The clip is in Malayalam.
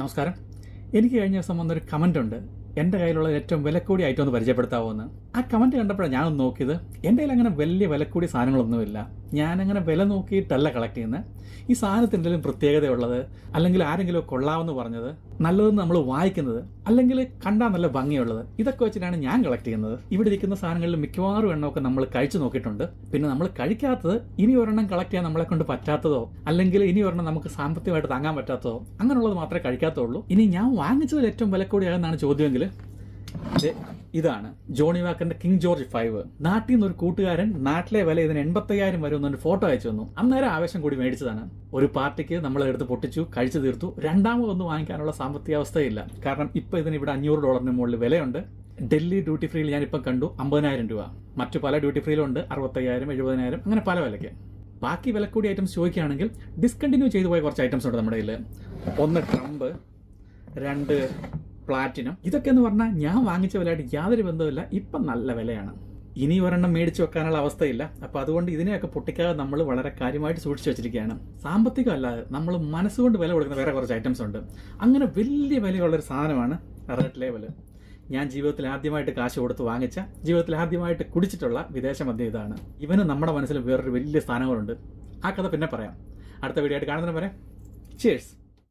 നമസ്കാരം. എനിക്ക് കഴിഞ്ഞ ദിവസം വന്നൊരു കമന്റ് ഉണ്ട്. എന്റെ കയ്യിലുള്ള ഏറ്റവും വിലക്കൂടി ഐറ്റം ഒന്ന് പരിചയപ്പെടുത്താവോ എന്ന് ആ കമന്റ് കണ്ടപ്പോഴാണ് ഞാനൊന്ന് നോക്കിയത്. എന്റെ കയ്യിൽ അങ്ങനെ വലിയ വിലക്കൂടി സാധനങ്ങളൊന്നുമില്ല. ഞാനങ്ങനെ വില നോക്കിയിട്ടല്ല കളക്ട് ചെയ്യുന്നത് ഈ സാധനത്തിന്റെ പ്രത്യേകതയുള്ളത്? അല്ലെങ്കിൽ ആരെങ്കിലും കൊള്ളാമെന്ന് പറഞ്ഞത്? നല്ലതെന്ന് നമ്മൾ വായിക്കുന്നത് അല്ലെങ്കിൽ കണ്ടാൽ നല്ല ഭംഗിയുള്ളത്. ഇതൊക്കെ വെച്ചിട്ടാണ് ഞാൻ കളക്ട് ചെയ്യുന്നത്. ഇവിടെ ഇരിക്കുന്ന സാധനങ്ങളിൽ മിക്കവാറും എണ്ണമൊക്കെ നമ്മൾ കഴിച്ചു നോക്കിയിട്ടുണ്ട്. പിന്നെ നമ്മൾ കഴിക്കാത്തത് ഇനി ഒരെണ്ണം കളക്ട് ചെയ്യാൻ നമ്മളെ കൊണ്ട് പറ്റാത്തതോ അല്ലെങ്കിൽ ഇനി ഒരെണ്ണം നമുക്ക് സാമ്പത്തികമായിട്ട് താങ്ങാൻ പറ്റാത്തതോ അങ്ങനെയുള്ളത് മാത്രമേ കഴിക്കാത്തുള്ളൂ. ഇനി ഞാൻ വാങ്ങിച്ചതിൽ ഏറ്റവും വില കൂടിയാകുന്നതാണ് ചോദ്യമെങ്കിൽ ഇതാണ് ജോണി വാക്കറിന്റെ കിങ് ജോർജ് ഫൈവ്. നാട്ടിൽ നിന്ന് ഒരു കൂട്ടുകാരൻ നാട്ടിലെ വില ഇതിന് എൺപത്തയ്യായിരം വരും എന്നൊരു ഫോട്ടോ അയച്ചു തന്നു. അന്നേരം ആവേശം കൂടി മേടിച്ചതാണ്. ഒരു പാർട്ടിക്ക് നമ്മൾ എടുത്ത് പൊട്ടിച്ചു കഴിച്ചു തീർത്തു. രണ്ടാമതൊന്നും വാങ്ങിക്കാനുള്ള സാമ്പത്തിക അവസ്ഥയില്ല കാരണം ഇപ്പൊ ഇതിന് ഇവിടെ അഞ്ഞൂറ് ഡോളറിന് മുകളിൽ വിലയുണ്ട്. ഡൽഹി ഡ്യൂട്ടി ഫ്രീയിൽ ഞാൻ ഇപ്പം കണ്ടു അമ്പതിനായിരം രൂപ. മറ്റു പല ഡ്യൂട്ടി ഫ്രീയിലുണ്ട് അറുപത്തയ്യായിരം എഴുപതിനായിരം അങ്ങനെ പല വിലയ്ക്ക്. ബാക്കി വില കൂടിയ ഐറ്റംസ് ചോദിക്കുകയാണെങ്കിൽ ഡിസ്കണ്ടിന്യൂ ചെയ്തു പോയ കുറച്ച് ഐറ്റംസ് ഉണ്ട് നമ്മുടെ കയ്യിൽ ഒന്ന് ട്രംപ് രണ്ട് പ്ലാറ്റിനം. ഇതൊക്കെ എന്ന് പറഞ്ഞാൽ ഞാൻ വാങ്ങിച്ച വിലയായിട്ട് യാതൊരു ബന്ധവുമില്ല. ഇപ്പം നല്ല വിലയാണ്. ഇനി ഒരെണ്ണം മേടിച്ചു വെക്കാനുള്ള അവസ്ഥയില്ല. അപ്പൊ അതുകൊണ്ട് ഇതിനെയൊക്കെ പൊട്ടിക്കാതെ നമ്മൾ വളരെ കാര്യമായിട്ട് സൂക്ഷിച്ചു വെച്ചിരിക്കുകയാണ്. സാമ്പത്തികമല്ലാതെ നമ്മൾ മനസ്സുകൊണ്ട് വില കൊടുക്കുന്ന വേറെ കുറച്ച് ഐറ്റംസ് ഉണ്ട്. അങ്ങനെ വലിയ വിലയുള്ള ഒരു സാധനമാണ് റെഡ് ലേബൽ ഞാൻ ജീവിതത്തിൽ ആദ്യമായിട്ട് കാശ് കൊടുത്ത് വാങ്ങിച്ച ജീവിതത്തിൽ ആദ്യമായിട്ട് കുടിച്ചിട്ടുള്ള വിദേശ മദ്യം ഇതാണ്. ഇവന് നമ്മുടെ മനസ്സിൽ വേറൊരു വലിയ സ്ഥാനങ്ങളുണ്ട്. ആ കഥ പിന്നെ പറയാം. അടുത്ത വീഡിയോ ആയിട്ട് കാണുന്നതിന് പറയാം ചേഴ്സ്